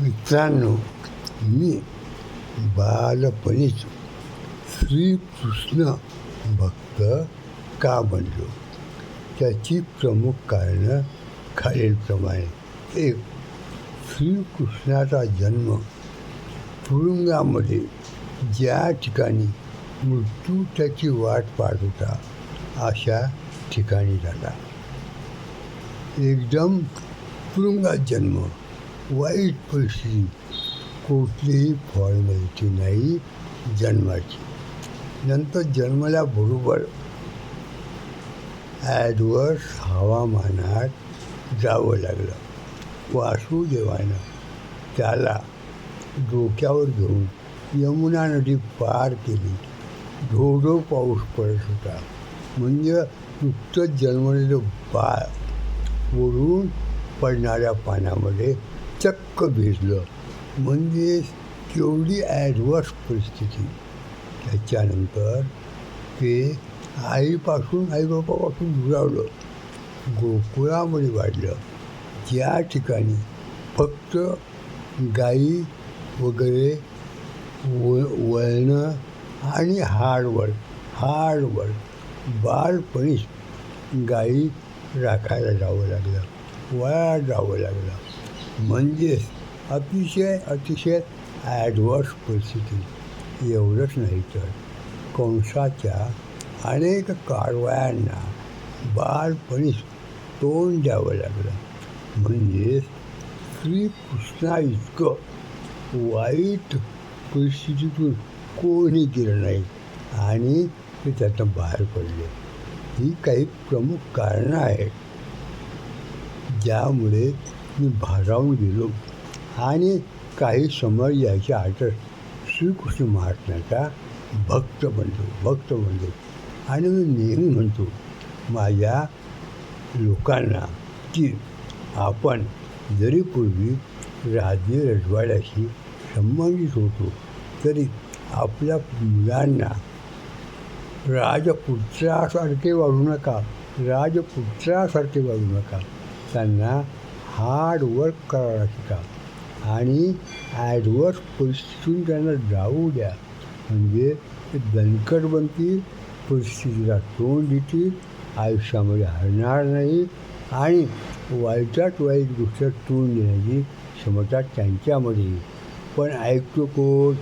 मित्रांनो मी बालपणीच श्रीकृष्ण भक्त का बनलो? त्याची प्रमुख कारणं खालीलप्रमाणे. एक श्रीकृष्णाचा जन्म तुरुंगामध्ये ज्या ठिकाणी मृत्यू त्याची वाट पाहत होता अशा ठिकाणी झाला. एकदम तुरुंगात जन्म. वाईट परिस्थिती. कुठलीही फॉर्मॅलिटी नाही जन्माची. नंतर जन्मल्याबरोबर ॲडवर्स हवामानात जावं लागलं. वासुदेवानं त्याला डोक्यावर घेऊन यमुना नदी पार केली. धोधो पाऊस पडत होता. म्हणजे नुकतंच जन्मलेलं बाळ वरून पडणाऱ्या पाण्यामध्ये चक्क भिजलं म्हणजे केवढी ॲडवर्स परिस्थिती. त्याच्यानंतर ते आईपासून आईबापापासून दुरावलं. गोकुळामध्ये वाढलं. ज्या ठिकाणी फक्त गाई वगैरे व वळणं आणि हार्डवर्क हार्डवर्क बालपणीच गाई राखायला जावं लागलं. वळा जावं लागलं. म्हणजेच अतिशय अतिशय ॲडव्हर्स परिस्थिती. एवढंच नाही तर कंसाच्या अनेक कारवायांना बालपणीच तोंड द्यावं लागलं. म्हणजेच श्रीकृष्णा इतकं वाईट परिस्थितीतून कोणी गेलं नाही आणि ते त्यातनं बाहेर पडले. ही काही प्रमुख कारणं आहेत. ज्यामुळे मी भारावून गेलो. आणि काही समोर यायच्या आतच श्रीकृष्ण महात्म्याचा भक्त बनलो भक्त बनलो आणि मी नेहमी म्हणतो माझ्या लोकांना की आपण जरी पूर्वी राज्य रजवाड्याशी संबंधित होतो तरी आपल्या मुलांना राजपुत्रासारखे वाढू नका राजपुत्रासारखे वाढू नका. त्यांना हार्ड वर्क करायला शिका आणि ॲडवर्स परिस्थितीतून त्यांना जाऊ द्या. म्हणजे ते दणकट बनतील परिस्थितीला तोंड देतील आयुष्यामध्ये हरणार नाही आणि वाईटात वाईट गोष्ट तोंड देण्याची क्षमता त्यांच्यामध्ये पण ऐकतो कोण?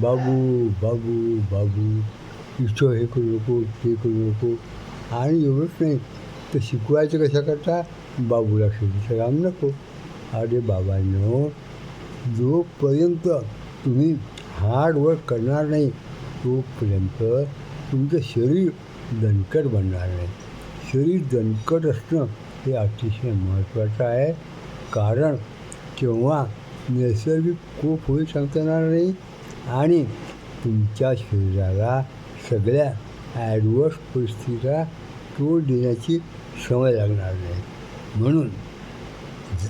बाबू बाबू बाबू इथं हे करू नको ते करू नको. आणि एवढंच नाही तर शिकवायचं कशा करता बाबूला शेतीचं काम नको. अरे बाबांनो जोपर्यंत तुम्ही हार्ड वर्क करणार नाही तोपर्यंत तुमचं शरीर दणकट बनणार नाही. शरीर दणकट असणं हे अतिशय महत्त्वाचं आहे. कारण तेव्हा नैसर्गिक कोप होईल सांगता येणार नाही आणि तुमच्या शरीराला सगळ्या ॲडवर्स परिस्थितीला तोड देण्याची सवय लागणार नाही. म्हणून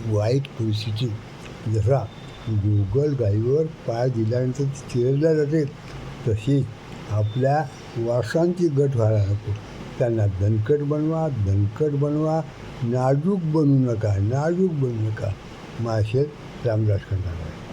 वाईट परिस्थिती जसा गुगल गाईवर पाय दिल्यानंतर चिरल्या जाते तशीच आपल्या वासांची गट व्हायला नको. त्यांना दणकट बनवा दणकट बनवा नाजूक बनवू नका नाजूक बनू नका. माशे रामदास खंडाराय